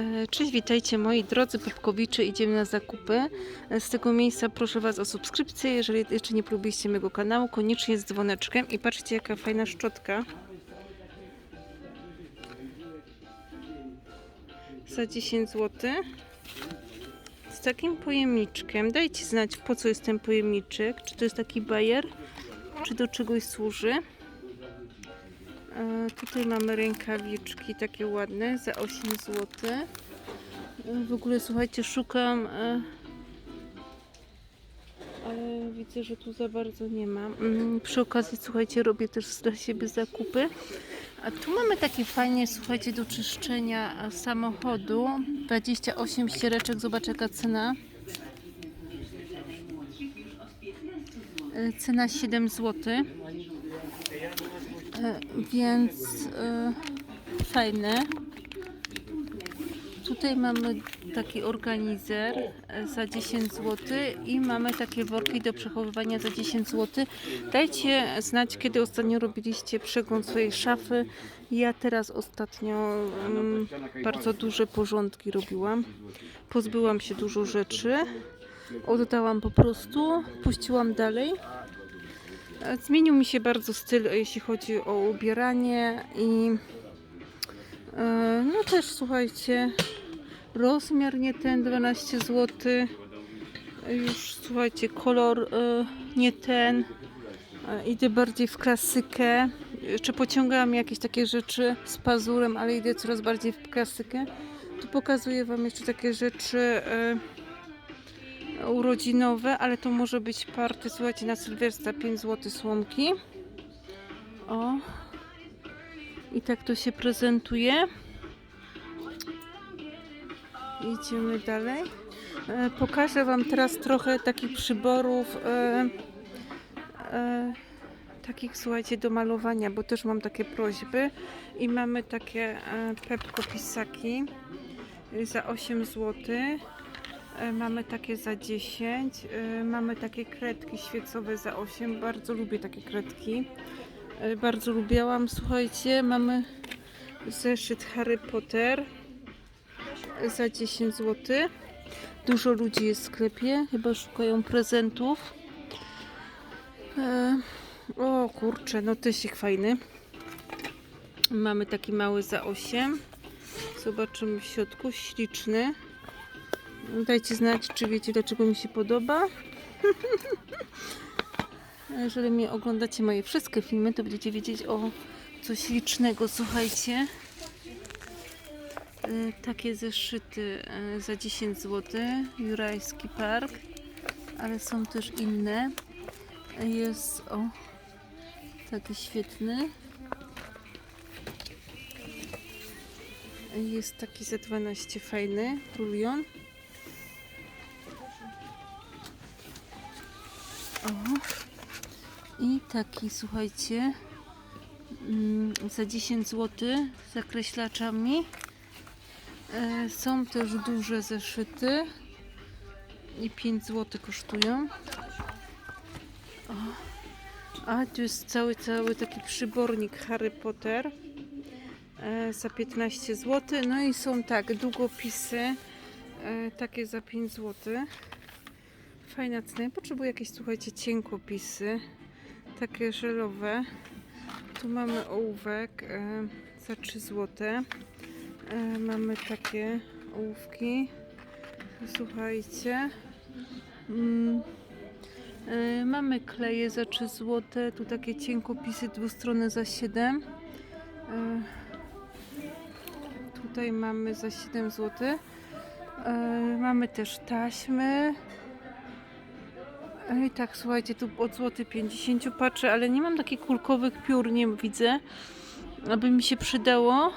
E, Cześć, witajcie moi drodzy Pupkowicze, idziemy na zakupy. E, Z tego miejsca proszę Was o subskrypcję, jeżeli jeszcze nie próbiliście mojego kanału, koniecznie z dzwoneczkiem i patrzcie jaka fajna szczotka. Za 10 zł. Z takim pojemniczkiem. Dajcie znać po co jest ten pojemniczek. Czy to jest taki bajer, czy do czegoś służy. E, Tutaj mamy rękawiczki takie ładne za 8 zł. W ogóle słuchajcie, szukam, e, ale widzę, że tu za bardzo nie ma. Mm, Przy okazji, słuchajcie, robię też dla siebie zakupy. A tu mamy takie fajnie, słuchajcie, do czyszczenia e, samochodu. 28 ściereczek, zobacz jaka cena. E, Cena 7 zł. E, więc e, fajne. Tutaj mamy taki organizer e, za 10 zł i mamy takie worki do przechowywania za 10 zł. Dajcie znać, kiedy ostatnio robiliście przegląd swojej szafy. Ja teraz ostatnio mm, bardzo duże porządki robiłam. Pozbyłam się dużo rzeczy. Oddałam po prostu, puściłam dalej. Zmienił mi się bardzo styl, jeśli chodzi o ubieranie i e, no też słuchajcie, rozmiar nie ten 12 zł. Już słuchajcie, kolor e, nie ten. E, Idę bardziej w klasykę. Czy pociągałam jakieś takie rzeczy z pazurem, ale idę coraz bardziej w klasykę. Tu pokazuję Wam jeszcze takie rzeczy. Urodzinowe, ale to może być party, słuchajcie, na Sylwestra 5 zł słomki. O. I tak to się prezentuje. Idziemy dalej. E, pokażę Wam teraz trochę takich przyborów. E, e, takich, słuchajcie, do malowania, bo też mam takie prośby. I mamy takie e, pepko pisaki za 8 złotych. E, Mamy takie za 10, e, mamy takie kredki świecowe za 8. Bardzo lubię takie kredki. E, Bardzo lubiałam. Słuchajcie, mamy zeszyt Harry Potter za 10 zł. Dużo ludzi jest w sklepie, chyba szukają prezentów. O kurczę, no tysik fajny. Mamy taki mały za 8. Zobaczymy w środku, śliczny. Dajcie znać, czy wiecie, dlaczego mi się podoba. Jeżeli mnie oglądacie moje wszystkie filmy, to będziecie wiedzieć o coś licznego. Słuchajcie. Y, Takie zeszyty y, za 10 zł. Jurajski Park. Ale są też inne. Jest o taki świetny. Jest taki za 12 fajny. Rulion. Taki, słuchajcie, mm, za 10 zł z zakreślaczami. E, Są też duże zeszyty i 5 zł kosztują. O. A tu jest cały, cały taki przybornik Harry Potter e, za 15 zł. No i są tak, długopisy e, takie za 5 zł. Fajna cena. Ja potrzebuję jakieś, słuchajcie, cienkopisy. Takie żelowe. Tu mamy ołówek e, za 3 zł. E, mamy takie ołówki. Słuchajcie. Mm. E, mamy kleje za 3 zł. Tu takie cienkopisy dwustronne za 7. E, tutaj mamy za 7 zł. Mamy też taśmy. I tak, słuchajcie, tu od złoty 50 patrzę, ale nie mam takich kulkowych piór, nie widzę, aby mi się przydało,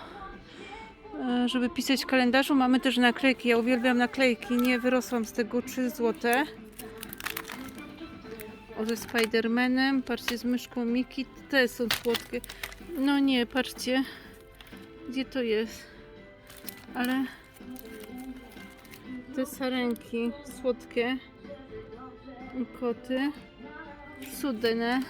e, żeby pisać w kalendarzu. Mamy też naklejki, ja uwielbiam naklejki, nie wyrosłam z tego 3 złote. O, ze Spidermanem, patrzcie, z myszką Miki, te są słodkie. No nie, patrzcie, gdzie to jest, ale te sarenki słodkie koty cudne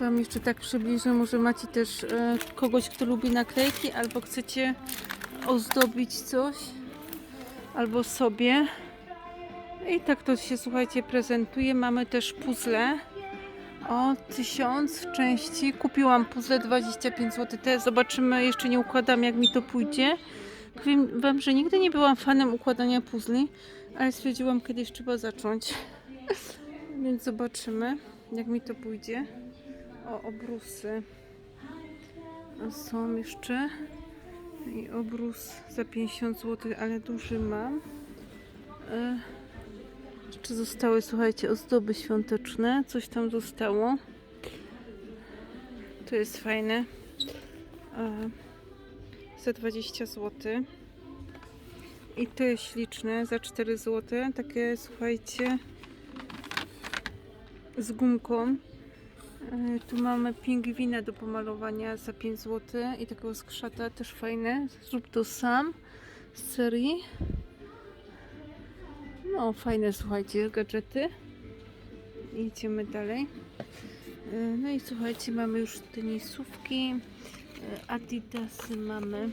Wam jeszcze tak przybliżę, może macie też e, kogoś, kto lubi naklejki, albo chcecie ozdobić coś, albo sobie. I tak to się, słuchajcie, prezentuje. Mamy też puzzle o 1000 części. Kupiłam puzzle 25 zł. Te zobaczymy, jeszcze nie układam, jak mi to pójdzie. Powiem Wam, że nigdy nie byłam fanem układania puzli, ale stwierdziłam, kiedyś trzeba zacząć. Więc zobaczymy, jak mi to pójdzie. O, obrusy są jeszcze. I obrus za 50 zł, ale duży mam. Jeszcze zostały, słuchajcie, ozdoby świąteczne. Coś tam zostało. To jest fajne. E, Za 20 zł. I jest śliczne za 4 zł. Takie, słuchajcie, z gumką. E, Tu mamy pingwina do pomalowania za 5 zł i takiego skrzata też fajne. Zrób to sam z serii. No, fajne, słuchajcie, gadżety. Idziemy dalej. E, No i słuchajcie, mamy już tenisówki. E, Adidasy mamy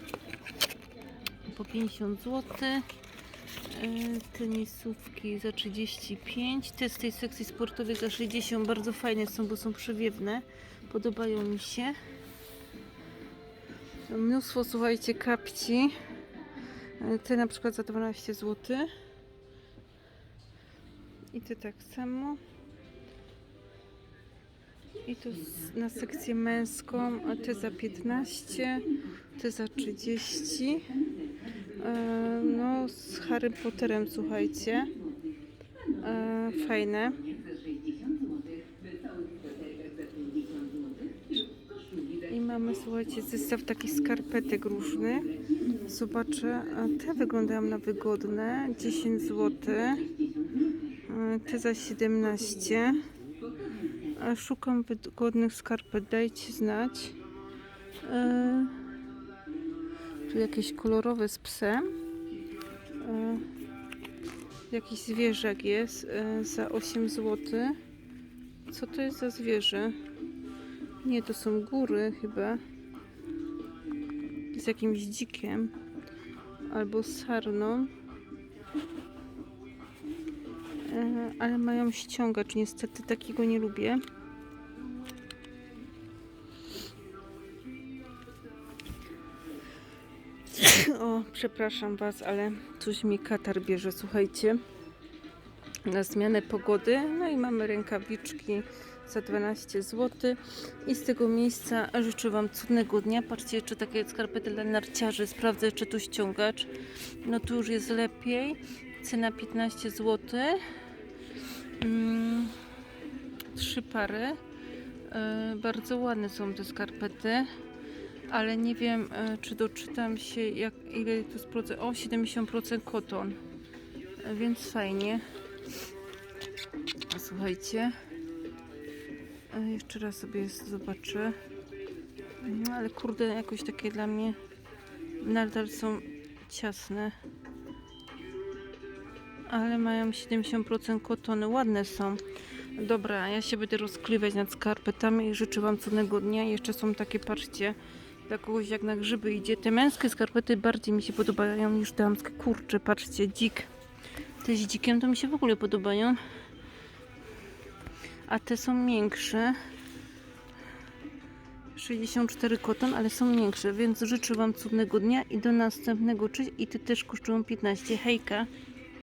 po 50 zł. E, Tenisówki za 35. Te z tej sekcji sportowej za 60. Bardzo fajne są, bo są przewiewne. Podobają mi się. Mnóstwo, słuchajcie, kapci. E, Te na przykład za 12 zł. I te tak samo. I tu na sekcję męską, te za 15, te za 30. E, No, z Harry Potterem, słuchajcie. E, Fajne. I mamy, słuchajcie, zestaw takich skarpetek różnych. Zobaczę, te wyglądają na wygodne. 10 zł. Te za 17. Szukam wygodnych skarpet, dajcie znać. E, Tu jakieś kolorowe z psem. E, Jakiś zwierzak jest e, za 8 zł. Co to jest za zwierzę? Nie, to są góry chyba. Z jakimś dzikiem. Albo sarną. E, Ale mają ściągacz, niestety takiego nie lubię. O, przepraszam Was, ale coś mi katar bierze, słuchajcie. Na zmianę pogody. No i mamy rękawiczki za 12 zł. I z tego miejsca życzę Wam cudnego dnia. Patrzcie, jeszcze takie skarpety dla narciarzy. Sprawdzę, czy tu ściągacz. No tu już jest lepiej. Cena 15 zł. Trzy pary. E, bardzo ładne są te skarpety, ale nie wiem, e, czy doczytam się, jak, ile to jest procent. O, 70% koton, E, więc fajnie. Słuchajcie, jeszcze raz sobie zobaczę. No, ale kurde, jakoś takie dla mnie nadal są ciasne ale mają 70% kotony. Ładne są. Dobra, ja się będę rozkliwać nad skarpetami i życzę Wam cudnego dnia. Jeszcze są takie, patrzcie, dla kogoś jak na grzyby idzie. Te męskie skarpety bardziej mi się podobają niż damskie. Kurcze, patrzcie, dzik. Te z dzikiem to mi się w ogóle podobają. A te są większe. 64 koton, ale są większe, więc życzę Wam cudnego dnia i do następnego. Cześć i Ty też kosztują 15. Hejka!